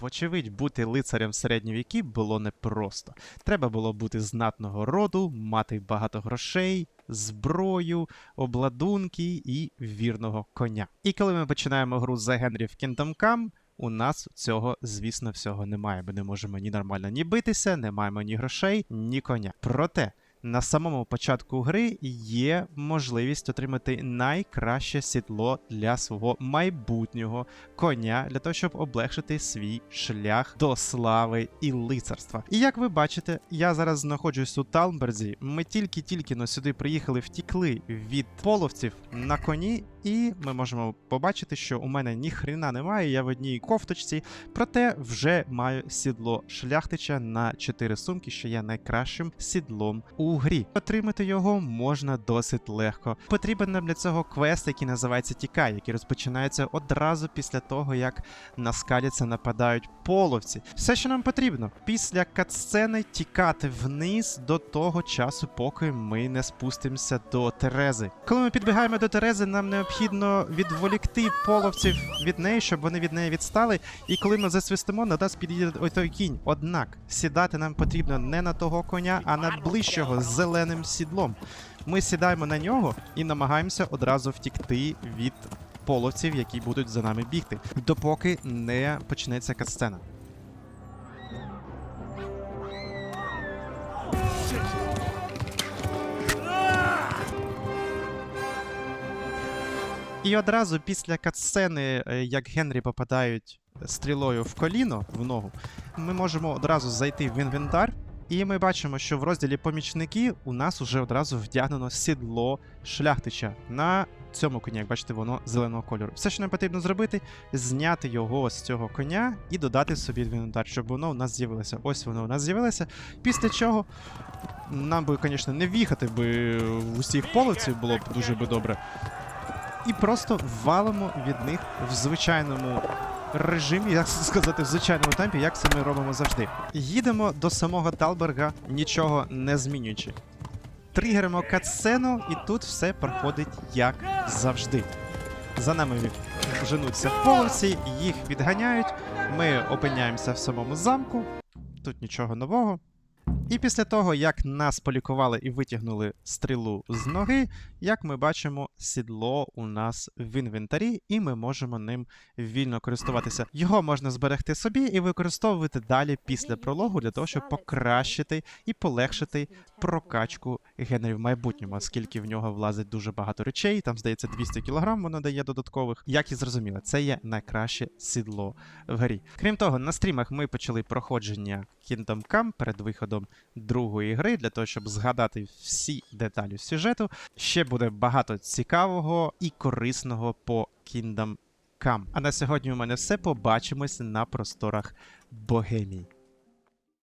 Вочевидь, бути лицарем в середні віки було непросто. Треба було бути знатного роду, мати багато грошей, зброю, обладунки і вірного коня. І коли ми починаємо гру за Генрі в Kingdom Come, у нас цього, звісно, всього немає. Ми не можемо ні нормально ні битися, не маємо ні грошей, ні коня. Проте. На самому початку гри є можливість отримати найкраще сідло для свого майбутнього коня для того, щоб облегшити свій шлях до слави і лицарства. І як ви бачите, я зараз знаходжусь у Талмберзі. Ми тільки-тільки но сюди приїхали, втікли від половців на коні, і ми можемо побачити, що у мене ні хрена немає. Я в одній кофточці, проте вже маю сідло шляхтича на 4 сумки, що є найкращим сідлом у грі. Отримати його можна досить легко. Потрібен нам для цього квест, який називається Тікай, який розпочинається одразу після того, як на скаліце нападають половці. Все, що нам потрібно, після катсцени тікати вниз до того часу, поки ми не спустимося до Терези. Коли ми підбігаємо до Терези, нам необхідно відволікти половців від неї, щоб вони від неї відстали. І коли ми засвистимо, на нас підійде ой той кінь. Однак сідати нам потрібно не на того коня, а на ближчого зеленим сідлом. Ми сідаємо на нього і намагаємося одразу втікти від половців, які будуть за нами бігти, допоки не почнеться катсцена. І одразу після катсцени, е, як Генрі попадають стрілою в коліно, в ногу, ми можемо одразу зайти в інвентар. І ми бачимо, що в розділі помічники у нас уже одразу вдягнено сідло шляхтича на цьому коні. Як бачите, воно зеленого кольору. Все, що нам потрібно зробити, зняти його з цього коня і додати собі в інвентар, щоб воно у нас з'явилося. Ось воно у нас з'явилося. Після чого нам би, звісно, не в'їхати би в усіх половців, було б дуже би добре. І просто валимо від них в звичайному режимі, як сказати, в звичайному темпі, як це ми робимо завжди. Їдемо до самого Талберга, нічого не змінюючи. Тригеримо катсцену, і тут все проходить як завжди. За нами женуться половці, їх відганяють. Ми опиняємося в самому замку. Тут нічого нового. І після того, як нас полікували і витягнули стрілу з ноги, як ми бачимо, сідло у нас в інвентарі, і ми можемо ним вільно користуватися. Його можна зберегти собі і використовувати далі після прологу для того, щоб покращити і полегшити прокачку Генрі в майбутньому, оскільки в нього влазить дуже багато речей. Там здається 200 кг воно дає додаткових. Як і зрозуміло, це є найкраще сідло в грі. Крім того, на стрімах ми почали проходження Kingdom Come перед виходом другої гри для того, щоб згадати всі деталі сюжету. Ще буде багато цікавого і корисного по Kingdom Come. А на сьогодні у мене все. Побачимось на просторах Богемії.